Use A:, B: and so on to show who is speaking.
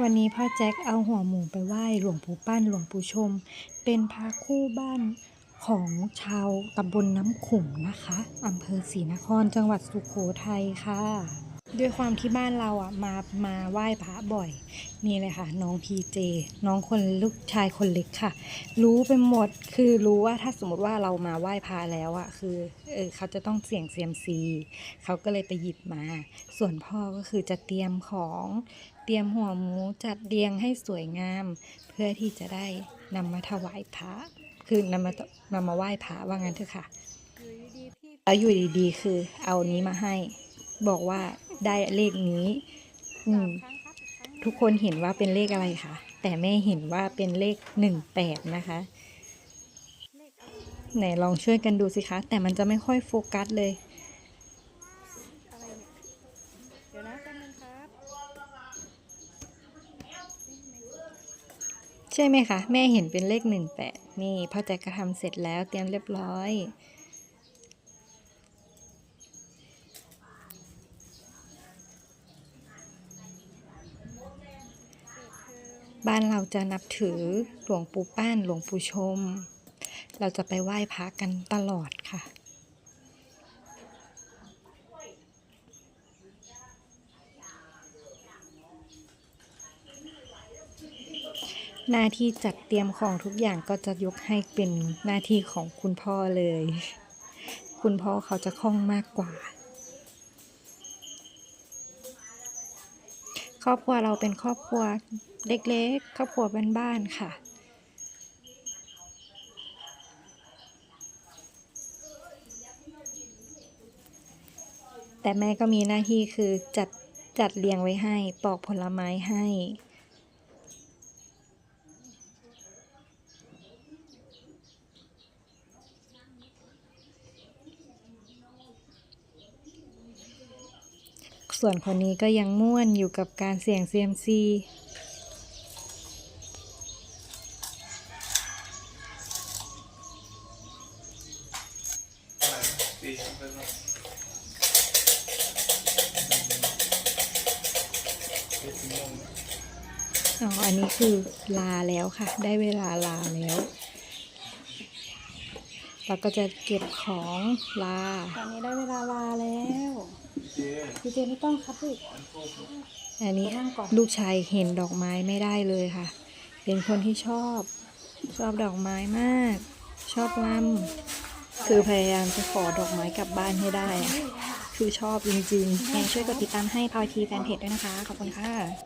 A: วันนี้พ่อแจ็คเอาหัวหมูไปไหว้หลวงปู่ปั้นหลวงปู่ชม เป็นพระคู่บ้านของชาวตำบลน้ำขุ่มนะคะอำเภอศรีนครจังหวัดสุโขทัยค่ะ ด้วยความที่บ้านเราอะมามาไหว้พระบ่อย นี่เลยค่ะ น้องพีเจ น้องคนลูกชายคนเล็กค่ะ รู้ไปหมดคือรู้ว่าถ้าสมมติว่าเรามาไหว้พระแล้วอะคือเออเขาจะต้องเสี่ยงเซียมซีเขาก็เลยไปหยิบมา ส่วนพ่อก็คือจะเตรียมของเตรียมหัวหมูจัดเรียงให้สวยงาม เพื่อที่จะได้นำมาถวายพระคือนำมานำมาไหว้พระว่างั้นเถอะค่ะแล้วอยู่ดีๆ คือเอานี้มาให้ บอกว่า ได้เลขนี้ อืม ทุกคนเห็นว่าเป็นเลขอะไรคะแต่แม่เห็นว่าเป็นเลขหนึ่งแปดนะคะไหนลองช่วยกันดูสิคะ แต่มันจะไม่ค่อยโฟกัสเลย
B: อะไรเนี่ยเดี๋ยวนะแป๊บนึงครับ
A: ใช่ไหมคะ แม่เห็นเป็นเลขหนึ่งแปดนี่พ่อแจ็คก็ทำเสร็จแล้วเตรียมเรียบร้อย บ้านเราจะนับถือหลวงปู่ป้านหลวงปู่ชม เราจะไปไหว้พระกันตลอดค่ะ หน้าที่จัดเตรียมของทุกอย่างก็จะยกให้เป็นหน้าที่ของคุณพ่อเลย คุณพ่อเขาจะคล่องมากกว่า ครอบครัวเราเป็นครอบครัวเล็กๆ ครอบครัวบ้านๆค่ะ แต่แม่ก็มีหน้าที่คือจัดจัดเรียงไว้ให้ปอกผลไม้ให้ ส่วนคนนี้ก็ยังม่วนอยู่กับการเสี่ยงเซียมซีอ๋อ อันนี้คือลาแล้วค่ะ ได้เวลาลาแล้ว เราก็จะเก็บของลา
B: ตอนนี้ได้เวลาลาแล้วพี่เจไม่ต้องครับพี่
A: อันนี้
B: นั่งก่อน
A: ลูกชายเห็นดอกไม้ไม่ได้เลยค่ะ เป็นคนที่ชอบ ชอบดอกไม้มาก ชอบลำคือพยายามจะขอดอกไม้กลับบ้านให้ได้อะคือชอบจริงๆยังช่วยกดติดตามให้พาวทีแฟนเพจด้วยนะคะ ขอบคุณค่ะ